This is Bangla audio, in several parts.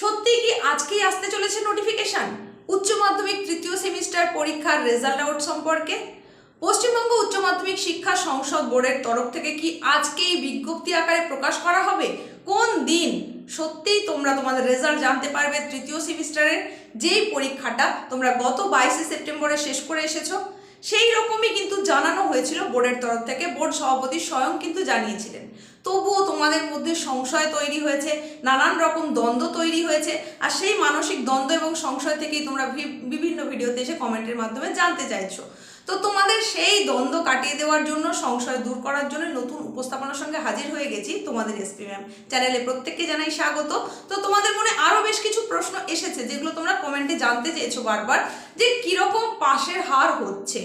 সত্যি কি আজকেই আসতে চলেছে নোটিফিকেশন উচ্চ মাধ্যমিক তৃতীয় সেমিস্টার পরীক্ষার রেজাল্ট আউট সম্পর্কে? পশ্চিমবঙ্গ উচ্চ মাধ্যমিক শিক্ষা সংসদ বোর্ডের তরফ থেকে কি আজকেই বিজ্ঞপ্তি আকারে প্রকাশ করা হবে? কোন দিন সত্যিই তোমরা তোমাদের রেজাল্ট জানতে পারবে তৃতীয় সেমিস্টারের যেই পরীক্ষাটা তোমরা গত বাইশে সেপ্টেম্বরে শেষ করে এসেছ, সেই রকমই কিন্তু জানানো হয়েছিল বোর্ডের তরফ থেকে। বোর্ড সভাপতি স্বয়ং কিন্তু জানিয়েছিলেন। তবুও তোমাদের মধ্যে সংশয় তৈরি হয়েছে, নানান রকম দ্বন্দ্ব তৈরি হয়েছে, আর সেই মানসিক দ্বন্দ্ব এবং সংশয় থেকেই তোমরা বিভিন্ন ভিডিওতে এসে কমেন্টের মাধ্যমে জানতে চাইছো। তো তোমাদের সেই দ্বন্দ্ব কাটিয়ে দেওয়ার জন্য, সংশয় দূর করার জন্য নতুন উপস্থাপনার সঙ্গে হাজির হয়ে গেছি তোমাদের এসপি ম্যাম চ্যানেলে প্রত্যেককে জানাই স্বাগত। তো তোমাদের মনে আরও বেশ কিছু প্রশ্ন এসেছে যেগুলো তোমরা কমেন্টে জানতে চেয়েছো বারবার, যে কীরকম পাশের হার হচ্ছে?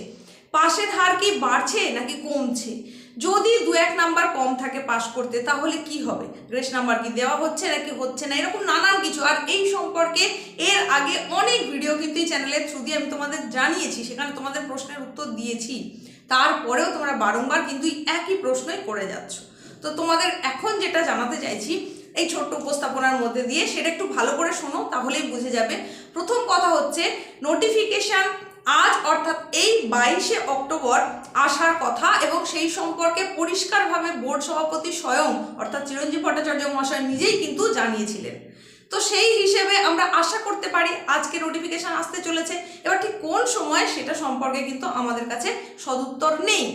পাশের হার কি বাড়ছে নাকি কমছে? যদি দু এক নাম্বার কম থাকে, পাশ করতে, তাহলে কি হবে? গ্রেস নাম্বার কি দেওয়া হচ্ছে নাকি হচ্ছে না? এরকম নানান কিছু। আর এই সম্পর্কে এর আগে অনেক ভিডিও কিন্তু এই চ্যানেলের থ্রু দিয়ে আমি তোমাদের জানিয়েছি, সেখানে তোমাদের প্রশ্নের উত্তর দিয়েছি। তারপরেও তোমরা বারংবার কিন্তু একই প্রশ্নই করে যাচ্ছ। তো তোমাদের এখন যেটা জানাতে চাইছি, এই ছোট্ট উপস্থাপনার মধ্যে দিয়ে সেটা একটু ভালো করে শোনো, তাহলেই বুঝে যাবে। প্রথম কথা হচ্ছে নোটিফিকেশন আজ অর্থাৎ এই বাইশে অক্টোবর আসার কথা এবং সেই সম্পর্কে পরিষ্কারভাবে বোর্ড সভাপতি স্বয়ং, অর্থাৎ চিরঞ্জীব ভট্টাচার্য মহাশয় নিজেই কিন্তু জানিয়েছিলেন। তো সেই হিসেবে আমরা আশা করতে পারি আজকে নোটিফিকেশন আসতে চলেছে। এবার ঠিক কোন সময় সেটা সম্পর্কে কিন্তু আমাদের কাছে সদুত্তর নেই।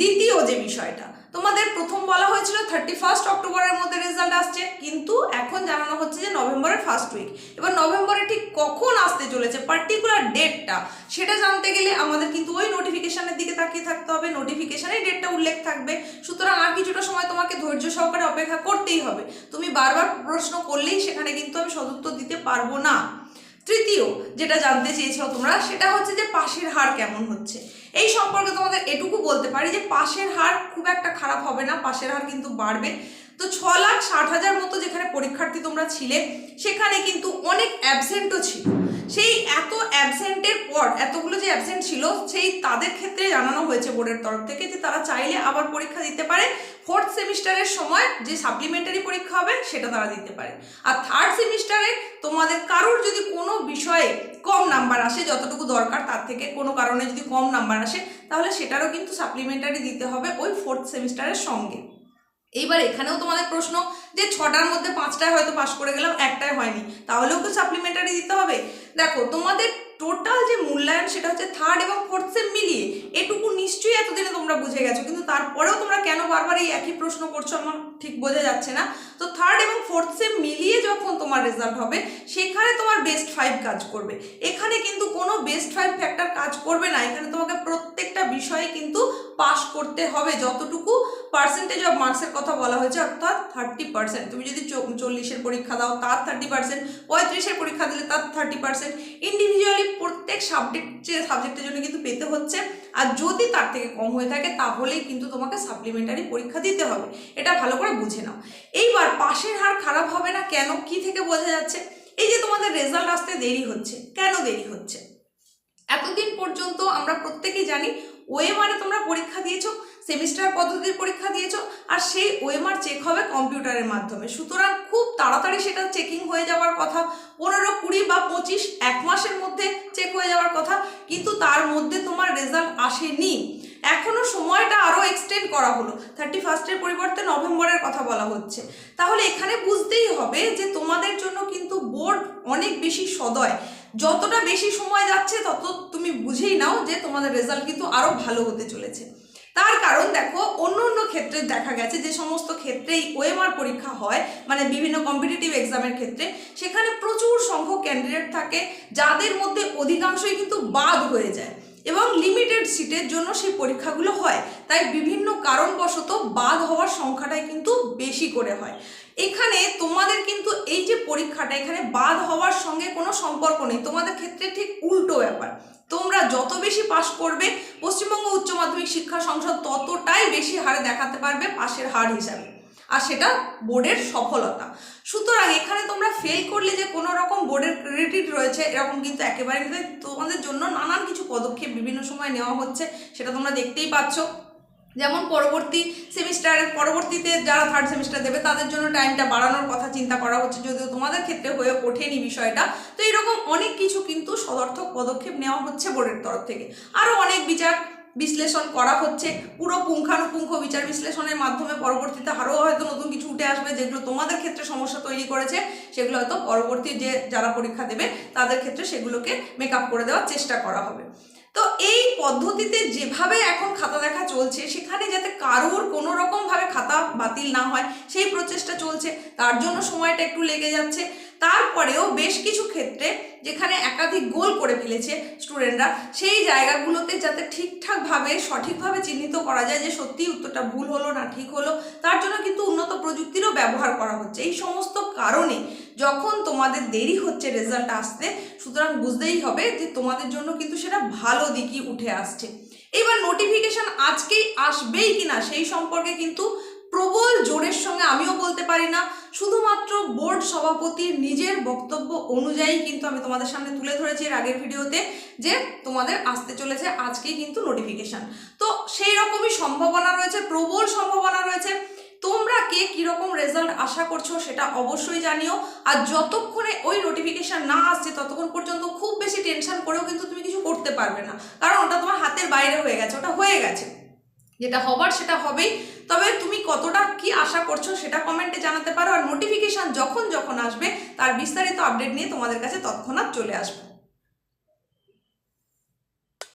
দ্বিতীয় যে বিষয়টা, তোমাদের প্রথম বলা হয়েছিল থার্টি ফার্স্ট অক্টোবরের মধ্যে রেজাল্ট আসছে, কিন্তু এখন জানানো হচ্ছে যে নভেম্বরের ফার্স্ট উইক এবার নভেম্বরে ঠিক কখন আসতে চলেছে পার্টিকুলার ডেটটা সেটা জানতে গেলে আমাদের কিন্তু ওই তাকিয়ে থাকতে হবে নোটিফিকেশনে ডেটটা উল্লেখ থাকবে। সুতরাং আর কিছুটা সময় তোমাকে ধৈর্য সহকারে অপেক্ষা করতেই হবে। তুমি বারবার প্রশ্ন করলেই সেখানে কিন্তু আমি সদুত্তর দিতে পারব না। তৃতীয়, যেটা জানতে চেয়েছো তোমরা, সেটা হচ্ছে যে পাশের হার কেমন হচ্ছে? এই সম্পর্কে তোমাদের এটুকু বলতে পারি যে পাশের হার খুব একটা খারাপ হবে না, পাশের হার কিন্তু বাড়বে। তো ছ লাখ ষাট হাজার মতো যেখানে পরীক্ষার্থী তোমরা ছিলে, সেখানে কিন্তু অনেক অ্যাবসেন্টও ছিল। সেই এত অ্যাবসেন্টের পর, এতগুলো যে অ্যাবসেন্ট ছিল, সেই তাদের ক্ষেত্রে জানানো হয়েছে বোর্ডের তরফ থেকে যে তারা চাইলে আবার পরীক্ষা দিতে পারে। ফোর্থ সেমিস্টারের সময় যে সাপ্লিমেন্টারি পরীক্ষা হবে, সেটা তারা দিতে পারে। আর থার্ড সেমিস্টারে তোমাদের কারোর যদি কোনো বিষয়ে কম নাম্বার আসে, যতটুকু দরকার তার থেকে কোনো কারণে যদি কম নাম্বার আসে, তাহলে সেটারও কিন্তু সাপ্লিমেন্টারি দিতে হবে ওই ফোর্থ সেমিস্টারের সঙ্গে। এইবার এখানেও তোমাদের প্রশ্ন যে ছটার মধ্যে পাঁচটায় হয়তো পাস করে গেলাম একটাই হয়নি। তাহলেও কি সাপ্লিমেন্টারি দিতে হবে? দেখো, তোমাদের টোটাল যে মূল্যায়ন সেটা হচ্ছে থার্ড এবং ফোর্থ সেম মিলিয়ে এটুকু নিশ্চয়ই এতদিনে তোমরা বুঝে গেছো, কিন্তু তারপরেও তোমরা কেন বারবার এই একই প্রশ্ন করছ আমার ঠিক বোঝা যাচ্ছে না। তো থার্ড এবং ফোর্থ সেম মিলিয়ে যখন তোমার রেজাল্ট হবে, সেখানে তোমার বেস্ট ফাইভ কাজ করবে। এখানে কিন্তু কোনো বেস্ট ফাইভ ফ্যাক্টর কাজ করবে বিষয়ে কিন্তু পাস করতে হবে। যতটুকু পার্সেন্টেজ অফ মার্কসের কথা বলা হয়েছে, অর্থাৎ থার্টি পার্সেন্ট তুমি যদি চল্লিশের পরীক্ষা দাও, তার থার্টি পার্সেন্ট পঁয়ত্রিশের পরীক্ষা দিলে তার থার্টি পার্সেন্ট ইন্ডিভিজুয়ালি প্রত্যেক সাবজেক্ট যে সাবজেক্টের জন্য কিন্তু পেতে হচ্ছে। আর যদি তার থেকে কম হয়ে থাকে, তাহলেই কিন্তু তোমাকে সাপ্লিমেন্টারি পরীক্ষা দিতে হবে। এটা ভালো করে বুঝে নাও। এইবার পাশের হার খারাপ হবে না কেন? কি থেকে বোঝা যাচ্ছে? এই যে তোমাদের রেজাল্ট আসতে দেরি হচ্ছে। কেন দেরি হচ্ছে? এতদিন পর্যন্ত আমরা প্রত্যেকেই জানি ওএমআরে তোমরা পরীক্ষা দিয়েছ সেমিস্টার পদ্ধতির পরীক্ষা দিয়েছ, আর সেই ওএমআর চেক হবে কম্পিউটারের মাধ্যমে। সুতরাং খুব তাড়াতাড়ি সেটা চেকিং হয়ে যাওয়ার কথা, পনেরো, কুড়ি বা পঁচিশ, এক মাসের মধ্যে চেক হয়ে যাওয়ার কথা, কিন্তু তার মধ্যে তোমার রেজাল্ট আসেনি। এখনও সময়টা আরও এক্সটেন্ড করা হলো। থার্টি ফার্স্টের পরিবর্তে নভেম্বরের কথা বলা হচ্ছে। তাহলে এখানে বুঝতেই হবে যে তোমাদের জন্য কিন্তু বোর্ড অনেক বেশি সদয়। যতটা বেশি সময় যাচ্ছে, তত তুমি বুঝেই নাও যে তোমাদের রেজাল্ট কিন্তু আরও ভালো হতে চলেছে। তার কারণ দেখো, অন্য অন্য ক্ষেত্রে দেখা গেছে যে সমস্ত ক্ষেত্রেই ওএমআর পরীক্ষা হয় মানে বিভিন্ন কম্পিটিটিভ এক্সামের ক্ষেত্রে, সেখানে প্রচুর সংখ্যক ক্যান্ডিডেট থাকে, যাদের মধ্যে অধিকাংশই কিন্তু বাদ হয়ে যায়। এবং লিমিটেড সিটের জন্য সেই পরীক্ষাগুলো হয়। তাই বিভিন্ন কারণবশত বাদ হওয়ার সংখ্যাটাই কিন্তু বেশি করে হয়। এখানে তোমাদের কিন্তু এই যে পরীক্ষাটা, এখানে বাদ হওয়ার সঙ্গে কোনো সম্পর্ক নেই। তোমাদের ক্ষেত্রে ঠিক উল্টো ব্যাপার। তোমরা যত বেশি পাশ করবে, পশ্চিমবঙ্গ উচ্চ মাধ্যমিক শিক্ষা সংসদ ততটাই বেশি হারে দেখাতে পারবে পাশের হার হিসাবে। আর সেটা বোর্ডের সফলতা। সুতরাং এখানে তোমরা ফেল করলে যে কোনো রকম বোর্ডের ক্রেডিট রয়েছে, এরকম কিন্তু একেবারে। তোমাদের জন্য নানান কিছু পদক্ষেপ বিভিন্ন সময় নেওয়া হচ্ছে, সেটা তোমরা দেখতেই পাচ্ছ। যেমন পরবর্তী সেমিস্টারের পরবর্তীতে যারা থার্ড সেমিস্টার দেবে, তাদের জন্য টাইমটা বাড়ানোর কথা চিন্তা করা হচ্ছে, যদিও তোমাদের ক্ষেত্রে হয়ে ওঠেনি বিষয়টা। তো এরকম অনেক কিছু কিন্তু সদর্থক পদক্ষেপ নেওয়া হচ্ছে বোর্ডের তরফ থেকে। আরও অনেক বিচার বিশ্লেষণ করা হচ্ছে, পুরো পুঙ্খানুপুঙ্খ বিচার বিশ্লেষণের মাধ্যমে পরবর্তীতে আরও হয়তো নতুন কিছু উঠে আসবে যেগুলো তোমাদের ক্ষেত্রে সমস্যা তৈরি করেছে, সেগুলো হয়তো পরবর্তী যে যারা পরীক্ষা দেবে, তাদের ক্ষেত্রে সেগুলোকে মেক করে দেওয়ার চেষ্টা করা হবে। তো এই পদ্ধতিতে যেভাবে এখন খাতা দেখা চলছে, সেখানে যাতে কারোর কোনো রকমভাবে খাতা বাতিল না হয়, সেই প্রচেষ্টা চলছে। তার জন্য সময়টা একটু লেগে যাচ্ছে। তারপরেও বেশ কিছু ক্ষেত্রে যেখানে একাধিক গোল করে ফেলেছে স্টুডেন্টরা, সেই জায়গাগুলোতে যাতে ঠিকঠাকভাবে, সঠিকভাবে চিহ্নিত করা যায় যে সত্যি উত্তরটা ভুল হলো না ঠিক হলো, তার জন্য কিন্তু উন্নত প্রযুক্তিরও ব্যবহার করা হচ্ছে। এই সমস্ত কারণে যখন তোমাদের দেরি হচ্ছে রেজাল্ট আসতে, সুতরাং বুঝতেই হবে যে তোমাদের জন্য কিন্তু সেটা ভালো দিকই উঠে আসছে। এবার নোটিফিকেশন আজকেই আসবেই কিনা সেই সম্পর্কে কিন্তু প্রবল জোরের সঙ্গে আমিও বলতে পারি না। শুধুমাত্র বোর্ড সভাপতির নিজের বক্তব্য অনুযায়ী কিন্তু আমি তোমাদের সামনে তুলে ধরেছি এর আগের ভিডিওতে যে তোমাদের আসতে চলেছে আজকেই কিন্তু নোটিফিকেশন তো সেই রকমই সম্ভাবনা রয়েছে, প্রবল সম্ভাবনা রয়েছে। তোমরা কে কীরকম রেজাল্ট আশা করছ সেটা অবশ্যই জানিও। আর যতক্ষণে ওই নোটিফিকেশন না আসছে ততক্ষণ পর্যন্ত খুব বেশি টেনশন করেও কিন্তু তুমি কিছু করতে পারবে না। কারণ ওটা তোমার হাতের বাইরে হয়ে গেছে, ওটা হয়ে গেছে। যেটা হবার সেটা হবেই। তবে তুমি কতটা কি আশা করছ সেটা কমেন্টে জানাতে পারো। আর নোটিফিকেশান যখন যখন আসবে, তার বিস্তারিত আপডেট নিয়ে তোমাদের কাছে তৎক্ষণাৎ চলে আসবে।